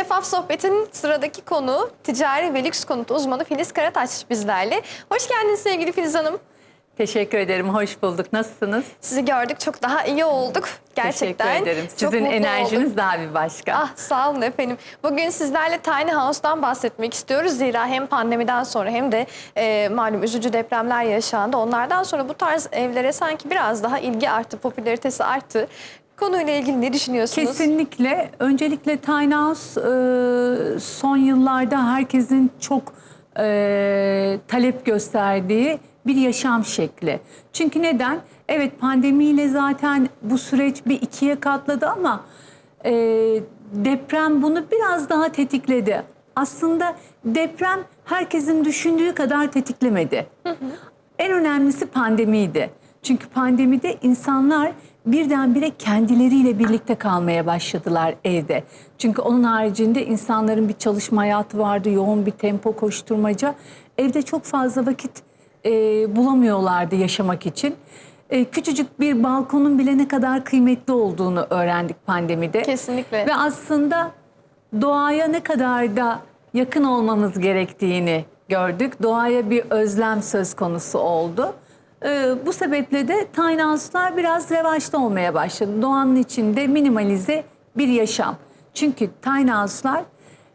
Şeffaf Sohbet'in sıradaki konu ticari ve lüks konut uzmanı Filiz Karataş bizlerle. Hoş geldiniz sevgili Filiz Hanım. Teşekkür ederim. Hoş bulduk. Nasılsınız? Sizi gördük çok daha iyi olduk. Gerçekten. Teşekkür ederim. çok Sizin enerjiniz olduk. daha bir başka. Ah sağ olun efendim. Bugün sizlerle Tiny House'dan bahsetmek istiyoruz. Zira hem pandemiden sonra hem de e, malum üzücü depremler yaşandı. Onlardan sonra bu tarz evlere sanki biraz daha ilgi arttı, popülaritesi arttı. Konuyla ilgili ne düşünüyorsunuz? Kesinlikle. Öncelikle Tiny House e, son yıllarda herkesin çok e, talep gösterdiği bir yaşam şekli. Çünkü neden? Evet pandemiyle zaten bu süreç bir ikiye katladı ama e, deprem bunu biraz daha tetikledi. Aslında deprem herkesin düşündüğü kadar tetiklemedi. En önemlisi pandemiydi. Çünkü pandemide insanlar birdenbire kendileriyle birlikte kalmaya başladılar evde. Çünkü onun haricinde insanların bir çalışma hayatı vardı, yoğun bir tempo koşturmaca. Evde çok fazla vakit e, bulamıyorlardı yaşamak için. E, küçücük bir balkonun bile ne kadar kıymetli olduğunu öğrendik pandemide. Kesinlikle. Ve aslında doğaya ne kadar da yakın olmamız gerektiğini gördük. Doğaya bir özlem söz konusu oldu. Ee, bu sebeple de tiny house'lar biraz revaçta olmaya başladı. Doğanın içinde minimalize bir yaşam. Çünkü tiny house'lar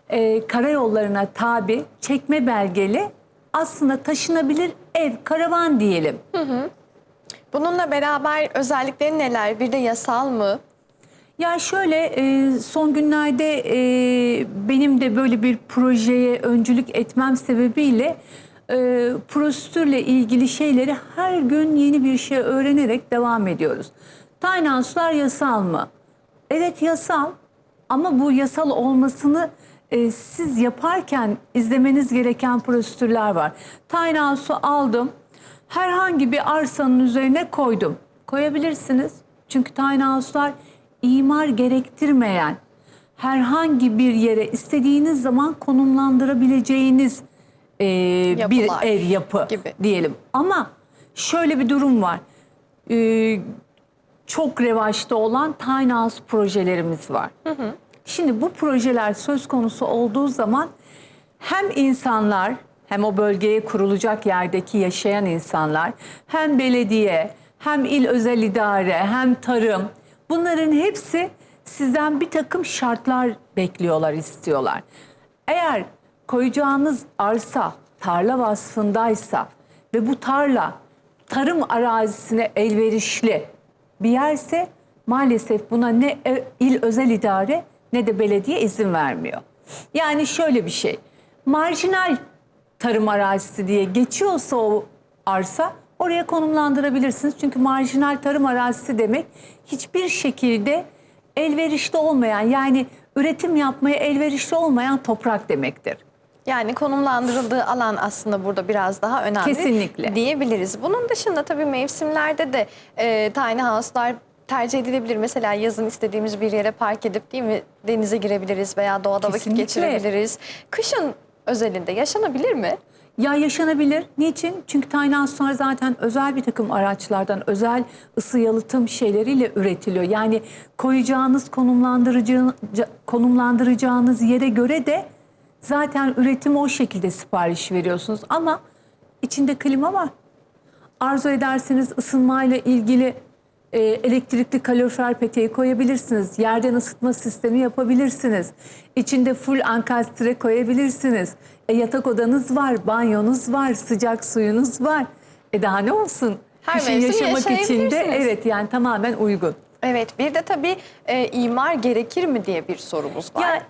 e, karayollarına tabi, çekme belgeli aslında taşınabilir ev, karavan diyelim. Bununla beraber özellikleri neler? Bir de yasal mı? Ya şöyle e, son günlerde e, benim de böyle bir projeye öncülük etmem sebebiyle e, prosedürle ilgili şeyleri her gün yeni bir şey öğrenerek devam ediyoruz. Tiny house'lar yasal mı? Evet yasal ama bu yasal olmasını e, siz yaparken izlemeniz gereken prosedürler var. House'u aldım, herhangi bir arsanın üzerine koydum. Koyabilirsiniz çünkü tiny house'lar imar gerektirmeyen herhangi bir yere istediğiniz zaman konumlandırabileceğiniz e, bir Yapılar ev yapı gibi. diyelim. Ama şöyle bir durum var. E, çok revaçta olan tiny house projelerimiz var. Şimdi bu projeler söz konusu olduğu zaman hem insanlar hem o bölgeye kurulacak yerdeki yaşayan insanlar hem belediye hem il özel idare hem tarım bunların hepsi sizden bir takım şartlar bekliyorlar istiyorlar. Eğer koyacağınız arsa tarla vasfındaysa ve bu tarla tarım arazisine elverişli bir yerse maalesef buna ne e- il özel idare ne de belediye izin vermiyor. Yani şöyle bir şey. Marjinal tarım arazisi diye geçiyorsa o arsa oraya konumlandırabilirsiniz. Çünkü marjinal tarım arazisi demek hiçbir şekilde elverişli olmayan yani üretim yapmaya elverişli olmayan toprak demektir. Yani konumlandırıldığı alan aslında burada biraz daha önemli Kesinlikle. diyebiliriz. Bunun dışında tabii mevsimlerde de e, tiny house'lar tercih edilebilir. Mesela yazın istediğimiz bir yere park edip değil mi denize girebiliriz veya doğada vakit Kesinlikle. geçirebiliriz. Kışın özelinde yaşanabilir mi? Ya yaşanabilir. Niçin? Çünkü tiny house'lar zaten özel bir takım araçlardan, özel ısı yalıtım şeyleriyle üretiliyor. Yani koyacağınız, konumlandırıcı, konumlandıracağınız yere göre de zaten üretimi o şekilde sipariş veriyorsunuz. Ama içinde klima var. Arzu ederseniz ısınmayla ilgili e, elektrikli kalorifer peteği koyabilirsiniz. Yerden ısıtma sistemi yapabilirsiniz. İçinde full ankastre koyabilirsiniz. E, yatak odanız var, banyonuz var, sıcak suyunuz var. E daha ne olsun? Her Kışın mevsim yaşamak için de evet yani tamamen uygun. Evet bir de tabii e, imar gerekir mi diye bir sorumuz var. Ya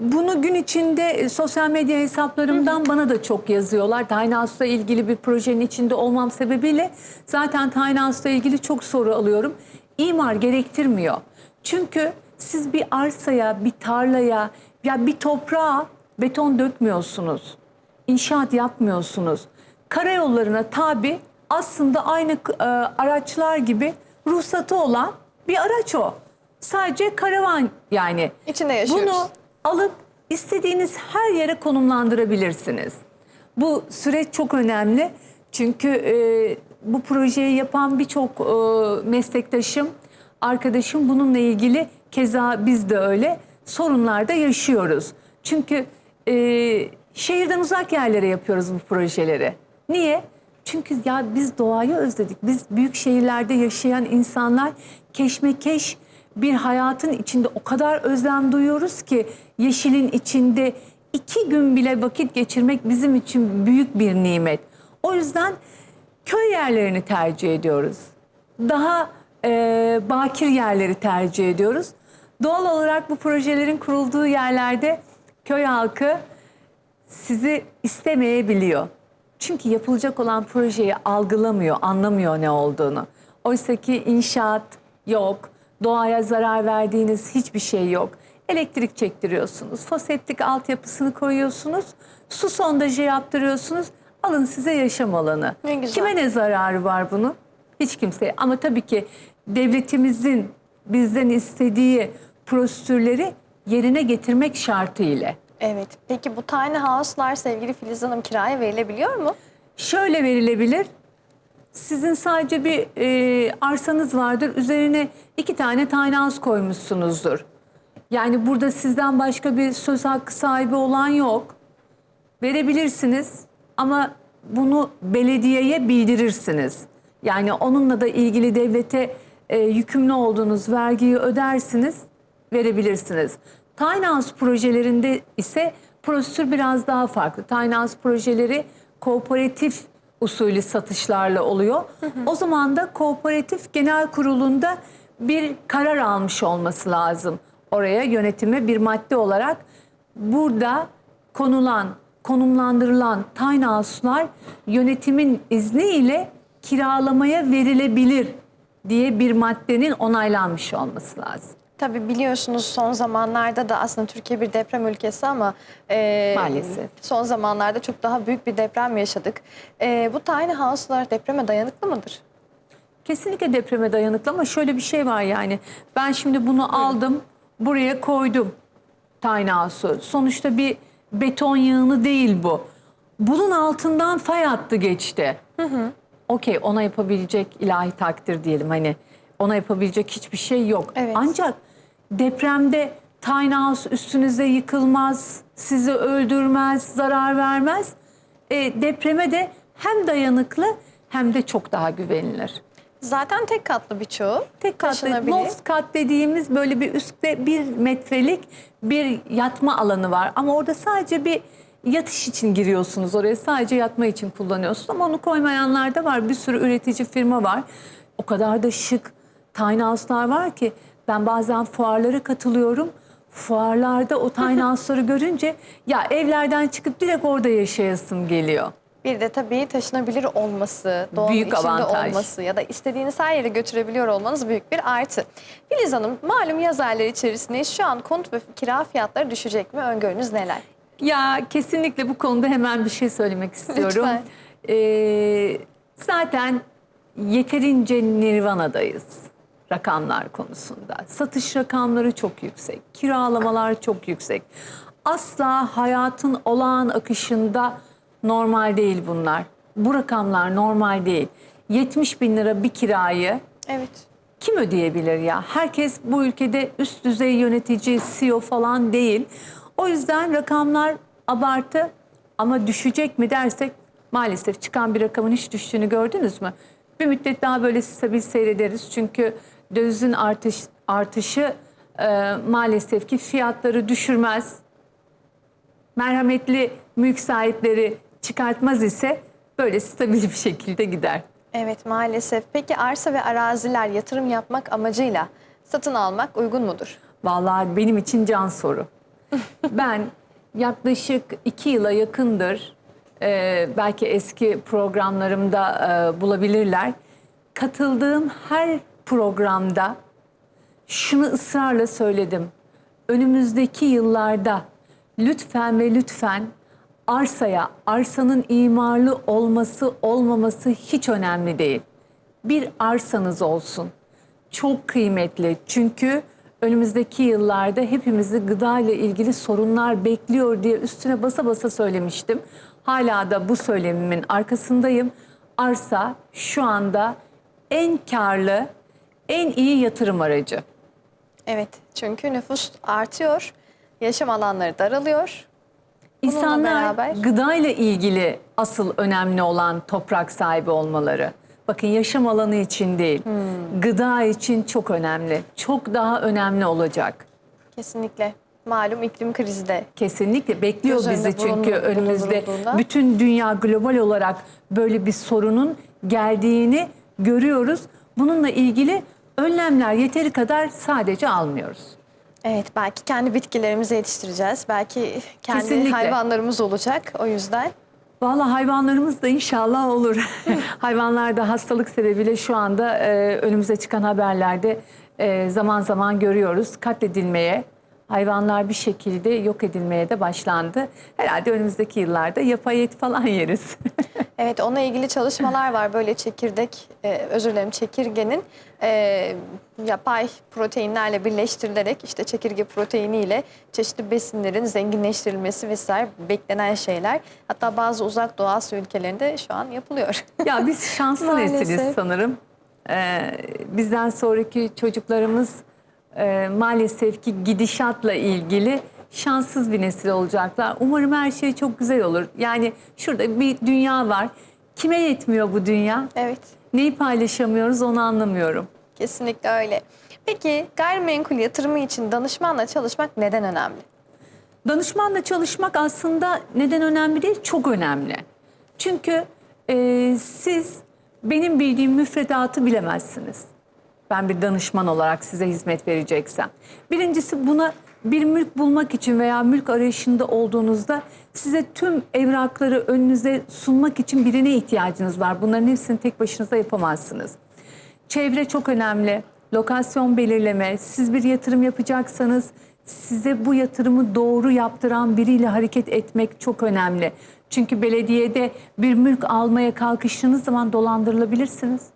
bunu gün içinde e, sosyal medya hesaplarımdan bana da çok yazıyorlar. Tiny House'la ilgili bir projenin içinde olmam sebebiyle zaten Tiny House'la ilgili çok soru alıyorum. İmar gerektirmiyor. Çünkü siz bir arsaya, bir tarlaya, ya bir toprağa beton dökmüyorsunuz. İnşaat yapmıyorsunuz. Karayollarına tabi aslında aynı e, araçlar gibi ruhsatı olan bir araç o. Sadece karavan yani. İçinde yaşıyoruz. Bunu alıp istediğiniz her yere konumlandırabilirsiniz. Bu süreç çok önemli. Çünkü e, bu projeyi yapan birçok e, meslektaşım, arkadaşım bununla ilgili keza biz de öyle sorunlarda yaşıyoruz. Çünkü e, şehirden uzak yerlere yapıyoruz bu projeleri. Niye? Çünkü ya biz doğayı özledik. Biz büyük şehirlerde yaşayan insanlar keşmekeş bir hayatın içinde o kadar özlem duyuyoruz ki yeşilin içinde iki gün bile vakit geçirmek bizim için büyük bir nimet. O yüzden köy yerlerini tercih ediyoruz. Daha e, bakir yerleri tercih ediyoruz. Doğal olarak bu projelerin kurulduğu yerlerde köy halkı sizi istemeyebiliyor. Çünkü yapılacak olan projeyi algılamıyor, anlamıyor ne olduğunu. Oysa ki inşaat yok, doğaya zarar verdiğiniz hiçbir şey yok. Elektrik çektiriyorsunuz, foseptik altyapısını koyuyorsunuz, su sondajı yaptırıyorsunuz. Alın size yaşam alanı. Ne güzel. Kime ne zararı var bunun? Hiç kimseye. Ama tabii ki devletimizin bizden istediği prosedürleri yerine getirmek şartı ile. Evet. Peki bu tiny house'lar sevgili Filiz Hanım kiraya verilebiliyor mu? Şöyle verilebilir. Sizin sadece bir e, arsanız vardır. Üzerine iki tane tiny house koymuşsunuzdur. Yani burada sizden başka bir söz hakkı sahibi olan yok. Verebilirsiniz ama bunu belediyeye bildirirsiniz. Yani onunla da ilgili devlete e, yükümlü olduğunuz vergiyi ödersiniz, verebilirsiniz. Tiny House projelerinde ise prosedür biraz daha farklı. Tiny House projeleri kooperatif usulü satışlarla oluyor. O zaman da kooperatif genel kurulunda bir karar almış olması lazım. Oraya yönetime bir madde olarak burada konulan, konumlandırılan tiny house'lar yönetimin izniyle kiralamaya verilebilir diye bir maddenin onaylanmış olması lazım. Tabii biliyorsunuz son zamanlarda da aslında Türkiye bir deprem ülkesi ama e, Maalesef. son zamanlarda çok daha büyük bir deprem yaşadık. E, bu tiny house'lar depreme dayanıklı mıdır? Kesinlikle depreme dayanıklı ama şöyle bir şey var yani. Ben şimdi bunu aldım, buraya koydum tiny house'u. Sonuçta bir beton yığını değil bu. Bunun altından fay hattı geçti. Okey ona yapabilecek ilahi takdir diyelim hani. Ona yapabilecek hiçbir şey yok. Evet. Ancak depremde tiny house üstünüze yıkılmaz, sizi öldürmez, zarar vermez. E, depreme de hem dayanıklı hem de çok daha güvenilir. Zaten tek katlı birçoğu. Tek katlı loft kat dediğimiz böyle bir üstte bir metrelik bir yatma alanı var. Ama orada sadece bir yatış için giriyorsunuz oraya. Sadece yatma için kullanıyorsunuz. Ama onu koymayanlar da var. Bir sürü üretici firma var. O kadar da şık tiny house'lar var ki ben bazen fuarlara katılıyorum. Fuarlarda o tiny house'ları görünce ya evlerden çıkıp direkt orada yaşayasım geliyor. Bir de tabii taşınabilir olması, doğanın Büyük içinde avantaj. olması ya da istediğiniz her yere götürebiliyor olmanız büyük bir artı. Filiz Hanım malum yaz ayları içerisinde şu an konut ve kira fiyatları düşecek mi? Öngörünüz neler? Ya kesinlikle bu konuda hemen bir şey söylemek istiyorum. Lütfen. Ee, zaten yeterince nirvanadayız rakamlar konusunda. Satış rakamları çok yüksek, kiralamalar çok yüksek. Asla hayatın olağan akışında normal değil bunlar. Bu rakamlar normal değil. 70 bin lira bir kirayı Evet. kim ödeyebilir ya? Herkes bu ülkede üst düzey yönetici, CEO falan değil. O yüzden rakamlar abartı ama düşecek mi dersek maalesef çıkan bir rakamın hiç düştüğünü gördünüz mü? Bir müddet daha böyle stabil seyrederiz. Çünkü dövizin artış, artışı e, maalesef ki fiyatları düşürmez. Merhametli mülk sahipleri çıkartmaz ise böyle stabil bir şekilde gider. Evet maalesef. Peki arsa ve araziler yatırım yapmak amacıyla satın almak uygun mudur? Vallahi benim için can soru. ben yaklaşık iki yıla yakındır, e, belki eski programlarımda e, bulabilirler. Katıldığım her programda şunu ısrarla söyledim. Önümüzdeki yıllarda lütfen ve lütfen arsaya, arsanın imarlı olması olmaması hiç önemli değil. Bir arsanız olsun çok kıymetli. Çünkü önümüzdeki yıllarda hepimizi gıda ile ilgili sorunlar bekliyor diye üstüne basa basa söylemiştim. Hala da bu söylemimin arkasındayım. Arsa şu anda en karlı, en iyi yatırım aracı. Evet çünkü nüfus artıyor, yaşam alanları daralıyor. Bununla İnsanlar beraber- gıdayla ilgili asıl önemli olan toprak sahibi olmaları. Bakın yaşam alanı için değil, Hmm. gıda için çok önemli. Çok daha önemli olacak. Kesinlikle. Malum iklim krizi de Kesinlikle bekliyor Göz bizi çünkü önümüzde bütün dünya global olarak böyle bir sorunun geldiğini görüyoruz. Bununla ilgili önlemler yeteri kadar sadece almıyoruz. Evet belki kendi bitkilerimizi yetiştireceğiz. Belki kendi Kesinlikle. hayvanlarımız olacak o yüzden. Vallahi hayvanlarımız da inşallah olur. Hayvanlar da hastalık sebebiyle şu anda e, önümüze çıkan haberlerde e, zaman zaman görüyoruz katledilmeye. Hayvanlar bir şekilde yok edilmeye de başlandı. Herhalde önümüzdeki yıllarda yapay et falan yeriz. Evet onunla ilgili çalışmalar var. Böyle çekirdek, e, özür dilerim çekirgenin e, yapay proteinlerle birleştirilerek işte çekirge proteiniyle çeşitli besinlerin zenginleştirilmesi vesaire beklenen şeyler. Hatta bazı uzak doğu Asya ülkelerinde şu an yapılıyor. ya biz şanslı nesiliz sanırım. Ee, bizden sonraki çocuklarımız e, maalesef ki gidişatla ilgili şanssız bir nesil olacaklar. Umarım her şey çok güzel olur. Yani şurada bir dünya var. Kime yetmiyor bu dünya? evet Neyi paylaşamıyoruz onu anlamıyorum. kesinlikle öyle. Peki gayrimenkul yatırımı için danışmanla çalışmak neden önemli? Danışmanla çalışmak aslında neden önemli değil, çok önemli. Çünkü e, siz benim bildiğim müfredatı bilemezsiniz. Ben bir danışman olarak size hizmet vereceksem. Birincisi buna bir mülk bulmak için veya mülk arayışında olduğunuzda size tüm evrakları önünüze sunmak için birine ihtiyacınız var. Bunların hepsini tek başınıza yapamazsınız. Çevre çok önemli. Lokasyon belirleme. Siz bir yatırım yapacaksanız size bu yatırımı doğru yaptıran biriyle hareket etmek çok önemli. Çünkü belediyede bir mülk almaya kalkıştığınız zaman dolandırılabilirsiniz.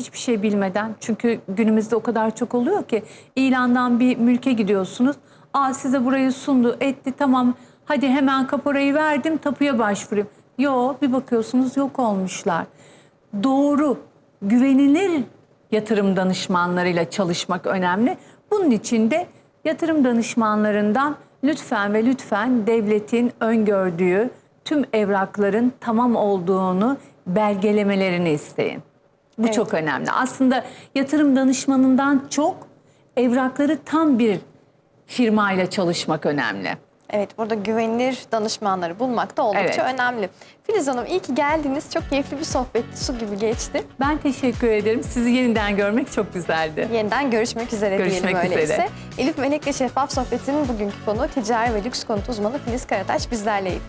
Hiçbir şey bilmeden. Çünkü günümüzde o kadar çok oluyor ki ilandan bir mülke gidiyorsunuz. Aa size burayı sundu, etti tamam. Hadi hemen kaporayı verdim, tapuya başvurayım. Yo bir bakıyorsunuz yok olmuşlar. Doğru, güvenilir yatırım danışmanlarıyla çalışmak önemli. Bunun için de yatırım danışmanlarından lütfen ve lütfen devletin öngördüğü tüm evrakların tamam olduğunu belgelemelerini isteyin. Bu Evet. çok önemli. Aslında yatırım danışmanından çok evrakları tam bir firmayla çalışmak önemli. Evet burada güvenilir danışmanları bulmak da oldukça Evet. önemli. Filiz Hanım iyi ki geldiniz. Çok keyifli bir sohbetti. Su gibi geçti. Ben teşekkür ederim. Sizi yeniden görmek çok güzeldi. Yeniden görüşmek üzere Görüşmek diyelim öyleyse. üzere. Elif Melek'le Şeffaf Sohbet'in bugünkü konu ticari ve lüks konut uzmanı Filiz Karataş bizlerleydi.